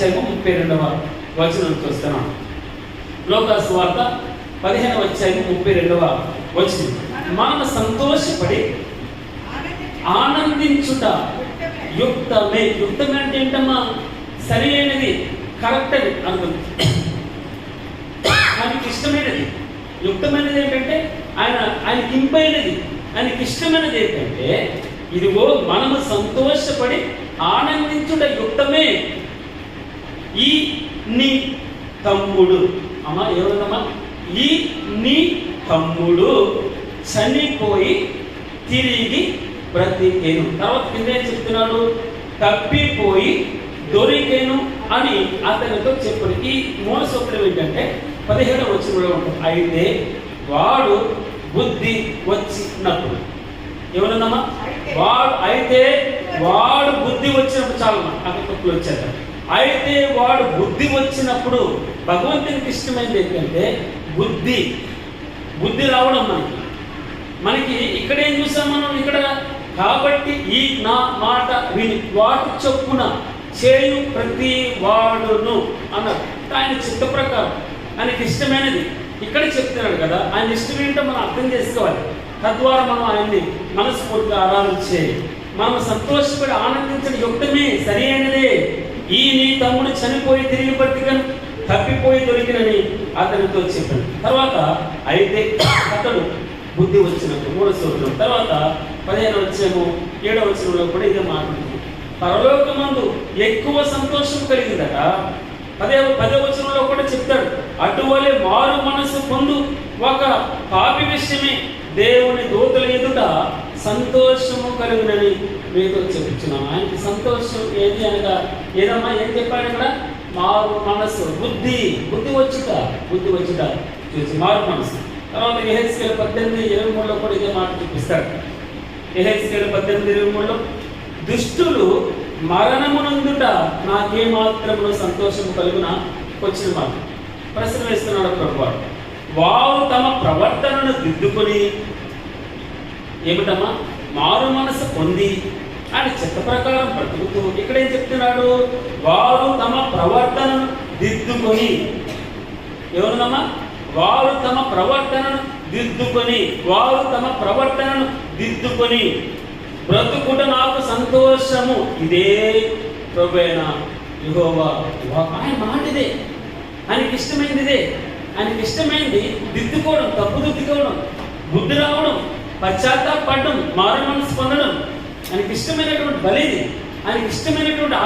అధ్యాయము ముప్పై రెండవ వచనంకి వస్తున్నాం. లోకాసు వార్త పదిహేనవ అధ్యాయము ముప్పై రెండవ వచనం. మనం సంతోషపడి ఆనందించుట యుక్తమే. యుక్తమే అంటే ఏంటమ్మా? సరి అయినది కరెక్ట్ అని అనుకుంది. ఆయనకి ఇష్టమైనది. యుక్తమైనది ఏంటంటే ఆయన ఆయనకి ఇంపైనది. ఆయనకి ఇష్టమైనది ఏంటంటే ఇదిగో మనము సంతోషపడి ఆనందించుట యుక్తమే. ఈ నీ తమ్ముడు. అమ్మా ఎవరమ్మా ఈ నీ తమ్ముడు చనిపోయి తిరిగి బ్రతికేను. తర్వాత కింద చెప్తున్నాడు? తప్పిపోయి దొరికేను అని అతనితో చెప్పాడు. ఈ మూల సూత్రం ఏంటంటే పదిహేడు వచ్చిన అయితే వాడు బుద్ధి వచ్చినప్పుడు. ఎవరన్నామా వాడు అయితే వాడు బుద్ధి వచ్చినప్పుడు చాలు అక్కడ తప్పులు వచ్చారు అయితే వాడు బుద్ధి వచ్చినప్పుడు భగవంతునికి ఇష్టమైనది ఏంటంటే బుద్ధి. బుద్ధి రావడం మనకి. మనకి ఇక్కడ ఏం చూసాం మనం ఇక్కడ? కాబట్టి ఈ నా మాట విని వాటి చొప్పున చేయు ప్రతి వాడును అన్నారు ఆయన చిత్త ప్రకారం. ఆయనకి ఇష్టమైనది. ఇక్కడ చెప్తున్నాడు కదా ఆయన ఇష్టం ఏంటో మనం అర్థం చేసుకోవాలి. తద్వారా మనం ఆయన్ని మనస్ఫూర్తిగా ఆరాధించే మనం సంతోషపడి ఆనందించడం యుక్తమే సరి అయినదే. ఈ నీ తమ్ముడు చనిపోయి తిరిగి బతికను తప్పిపోయి దొరికినని అతనితో చెప్పాను తర్వాత అయితే అతడు బుద్ధి వచ్చినట్టు మూడో సూత్రం తర్వాత పదిహేను వచ్చేమో ఏడో వచ్చరంలో కూడా ఇదే మాట్లాడుతుంది పరలోకమందు ఎక్కువ సంతోషం కలిగిందట. పదే పదే వచనంలో కూడా చెప్తాడు. అటువలే మారు మనసు పొందు ఒక పాపి విషయమే దేవుని దూతల ఎదుట సంతోషము కలుగునని మీతో చెప్తున్నాను ఆయనకి సంతోషం ఏది అనగా ఏదమ్మా ఏం చెప్పాడు ఇక్కడ? మారు మనసు బుద్ధి బుద్ధి వచ్చుట బుద్ధి వచ్చుట చూసి మారు మనసు తర్వాత ఎహెచ్కేల పద్దెనిమిది ఇరవై మూడులో కూడా ఇదే మాట చూపిస్తాడు. ఎహెచ్కేల పద్దెనిమిది ఇరవై మూడులో దుష్టులు మరణమునందుట నాకే మాత్రమును సంతోషం కలుగున? వచ్చిన మాట. ప్రశ్న వేస్తున్నాడు ప్రభువాడు. వారు తమ ప్రవర్తనను దిద్దుకొని ఏమిటమ్మా? మారు మనసు పొంది ఆయన చిత్త ప్రకారం బ్రతుకుతూ ఇక్కడ ఏం చెప్తున్నాడు? వారు తమ ప్రవర్తనను దిద్దుకొని ఎవరునమ్మా? వారు తమ ప్రవర్తనను దిద్దుకొని వారు తమ ప్రవర్తనను దిద్దుకొని బ్రతుకుట నాకు సంతోషము. ఇదే ప్రభువైన యుహోవా ఆయన మాట ఇదే ఆయనకి ఇష్టమైనది ఇదే ఆయనకి ఇష్టమైంది దిద్దుకోవడం తప్పు దిద్దుకోవడం బుద్ధి రావడం. పశ్చాత్తాపడడం మారు మనసు పొందడం ఆయనకి ఇష్టమైనటువంటి బలిది ఆయనకి ఇష్టమైనటువంటి